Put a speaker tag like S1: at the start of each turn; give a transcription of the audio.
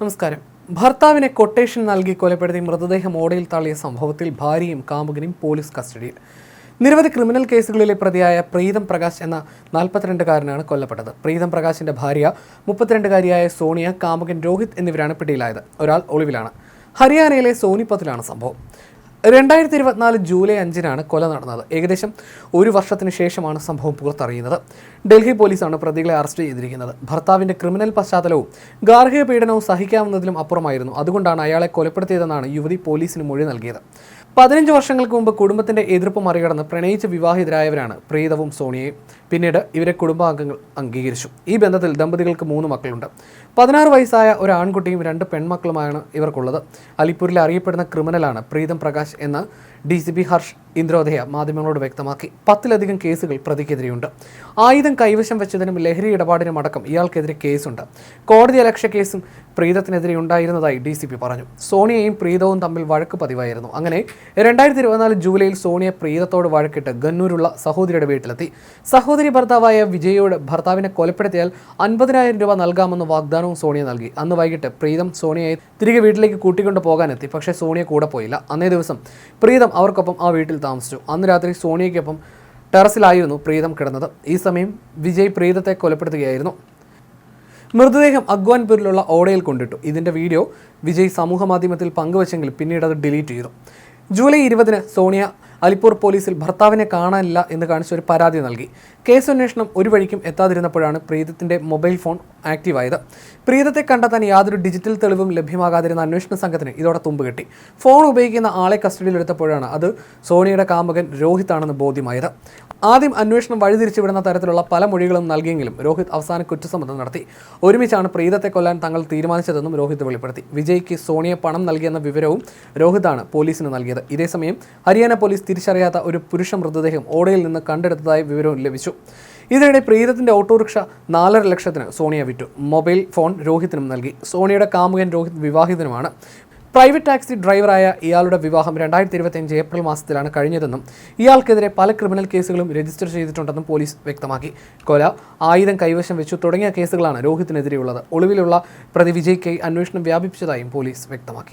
S1: നമസ്കാരം. ഭർത്താവിനെ കൊട്ടേഷൻ നൽകി കൊലപ്പെടുത്തി മൃതദേഹം ഓടയിൽ തള്ളിയ സംഭവത്തിൽ ഭാര്യയും കാമുകനും പോലീസ് കസ്റ്റഡിയിൽ. നിരവധി ക്രിമിനൽ കേസുകളിലെ പ്രതിയായ പ്രീതം പ്രകാശ് എന്ന നാൽപ്പത്തിരണ്ടുകാരനാണ് കൊല്ലപ്പെട്ടത്. പ്രീതം പ്രകാശിന്റെ ഭാര്യ മുപ്പത്തിരണ്ടുകാരിയായ സോണിയ കാമുകൻ രോഹിത് എന്നിവരാണ് പിടിയിലായത്. ഒരാൾ ഒളിവിലാണ്. ഹരിയാനയിലെ സോനിപത്തിലാണ് സംഭവം. രണ്ടായിരത്തി ഇരുപത്തിനാല് ജൂലൈ അഞ്ചിനാണ് കൊല നടന്നത്. ഏകദേശം ഒരു വർഷത്തിന് ശേഷമാണ് സംഭവം പുറത്തറിയുന്നത്. ഡൽഹി പോലീസാണ് പ്രതികളെ അറസ്റ്റ് ചെയ്തിരിക്കുന്നത്. ഭർത്താവിന്റെ ക്രിമിനൽ പശ്ചാത്തലവും ഗാർഹിക പീഡനവും സഹിക്കാവുന്നതിലും അപ്പുറമായിരുന്നു. അതുകൊണ്ടാണ് അയാളെ കൊലപ്പെടുത്തിയതെന്നാണ് യുവതി പോലീസിന് മൊഴി നൽകിയത്. പതിനഞ്ച് വർഷങ്ങൾക്ക് മുമ്പ് കുടുംബത്തിന്റെ എതിർപ്പ് മറികടന്ന് പ്രണയിച്ച് വിവാഹിതരായവരാണ് പ്രീതവും സോണിയയും. പിന്നീട് ഇവരെ കുടുംബാംഗങ്ങൾ അംഗീകരിച്ചു. ഈ ബന്ധത്തിൽ ദമ്പതികൾക്ക് മൂന്ന് മക്കളുണ്ട്. പതിനാറ് വയസ്സായ ഒരു ആൺകുട്ടിയും രണ്ട് പെൺമക്കളുമാണ് ഇവർക്കുള്ളത്. അലിപ്പൂരിൽ അറിയപ്പെടുന്ന ക്രിമിനലാണ് പ്രീതം പ്രകാശ് എന്ന D C P Harsh Indrodaya മാധ്യമങ്ങളോട് വ്യക്തമാക്കി. പത്തിലധികം കേസുകൾ പ്രതിക്കെതിരെയുണ്ട്. ആയുധം കൈവശം വെച്ചതിനും ലഹരി ഇടപാടിനും അടക്കം ഇയാൾക്കെതിരെ കേസുണ്ട്. കോടതി അലക്ഷ്യ കേസും പ്രീതത്തിനെതിരെ ഉണ്ടായിരുന്നതായി ഡി സി പി പറഞ്ഞു. സോണിയയും പ്രീതവും തമ്മിൽ വഴക്ക് പതിവായിരുന്നു. അങ്ങനെ രണ്ടായിരത്തി ഇരുപത്തിനാല് ജൂലൈയിൽ സോണിയ പ്രീതത്തോട് വഴക്കിട്ട് ഗന്നൂരുള്ള സഹോദരിയുടെ വീട്ടിലെത്തി. സഹോദരി ഭർത്താവായ വിജയോട് ഭർത്താവിനെ കൊലപ്പെടുത്തിയാൽ അൻപതിനായിരം രൂപ നൽകാമെന്ന് വാഗ്ദാനവും സോണിയ നൽകി. അന്ന് വൈകിട്ട് പ്രീതം സോണിയയെ തിരികെ വീട്ടിലേക്ക് കൂട്ടിക്കൊണ്ട് പോകാനെത്തി. പക്ഷേ സോണിയ കൂടെ പോയില്ല. അന്നേ ദിവസം പ്രീതം അവർക്കൊപ്പം ആ വീട്ടിൽ താമസിച്ചു. അന്ന് രാത്രി സോണിയയ്ക്കൊപ്പം ടെറസിലായിരുന്നു പ്രീതം കിടന്നത്. ഈ സമയം വിജയ് പ്രീതത്തെ കൊലപ്പെടുത്തുകയായിരുന്നു. മൃതദേഹം അഗ്വാൻപൂരിലുള്ള ഓടയിൽ കൊണ്ടിട്ടു. ഇതിന്റെ വീഡിയോ വിജയ് സമൂഹ മാധ്യമത്തിൽ പങ്കുവച്ചെങ്കിൽ പിന്നീട് അത് ഡിലീറ്റ് ചെയ്തു. ജൂലൈ ഇരുപതിന് സോണിയ അലിപ്പൂർ പോലീസിൽ ഭർത്താവിനെ കാണാനില്ല എന്ന് കാണിച്ച് ഒരു പരാതി നൽകി. കേസന്വേഷണം ഒരു വഴിക്കും എത്താതിരുന്നപ്പോഴാണ് പ്രീതത്തിന്റെ മൊബൈൽ ഫോൺ ആക്റ്റീവായത്. പ്രീതത്തെ കണ്ടെത്താൻ യാതൊരു ഡിജിറ്റൽ തെളിവും ലഭ്യമാകാതിരുന്ന അന്വേഷണ സംഘത്തിന് ഇതോടെ തുമ്പ് കിട്ടി. ഫോൺ ഉപയോഗിക്കുന്ന ആളെ കസ്റ്റഡിയിലെടുത്തപ്പോഴാണ് അത് സോണിയുടെ കാമുകൻ രോഹിത് ആണെന്ന് ബോധ്യമായത്. ആദ്യം അന്വേഷണം വഴിതിരിച്ചുവിടുന്ന തരത്തിലുള്ള പല മൊഴികളും നൽകിയെങ്കിലും രോഹിത് അവസാന കുറ്റസമ്മതം നടത്തി. ഒരുമിച്ചാണ് പ്രീതത്തെ കൊല്ലാൻ തങ്ങൾ തീരുമാനിച്ചതെന്നും രോഹിത് വെളിപ്പെടുത്തി. വിജയ്ക്ക് സോണിയെ പണം നൽകിയെന്ന വിവരവും രോഹിതാണ് പോലീസിന് നൽകിയത്. ഇതേസമയം ഹരിയാന പോലീസ് തിരിച്ചറിയാത്ത ഒരു പുരുഷ മൃതദേഹം ഓടയിൽ നിന്ന് കണ്ടെടുത്തതായി വിവരവും ലഭിച്ചു. ഇതിനിടെ പ്രീതത്തിന്റെ ഓട്ടോറിക്ഷ നാലര ലക്ഷത്തിന് സോണിയ വിറ്റു. മൊബൈൽ ഫോൺ രോഹിത്തിനും നൽകി. സോണിയുടെ കാമുകൻ രോഹിത് വിവാഹിതനുമാണ്. പ്രൈവറ്റ് ടാക്സി ഡ്രൈവറായ ഇയാളുടെ വിവാഹം രണ്ടായിരത്തി ഇരുപത്തിയഞ്ച് ഏപ്രിൽ മാസത്തിലാണ് കഴിഞ്ഞതെന്നും ഇയാൾക്കെതിരെ പല ക്രിമിനൽ കേസുകളും രജിസ്റ്റർ ചെയ്തിട്ടുണ്ടെന്നും പോലീസ് വ്യക്തമാക്കി. കൊല ആയുധം കൈവശം വെച്ചു തുടങ്ങിയ കേസുകളാണ് രോഹിത്തിനെതിരെയുള്ളത്. ഒളിവിലുള്ള പ്രതി വിജയ്ക്കായി അന്വേഷണം വ്യാപിപ്പിച്ചതായും പോലീസ് വ്യക്തമാക്കി.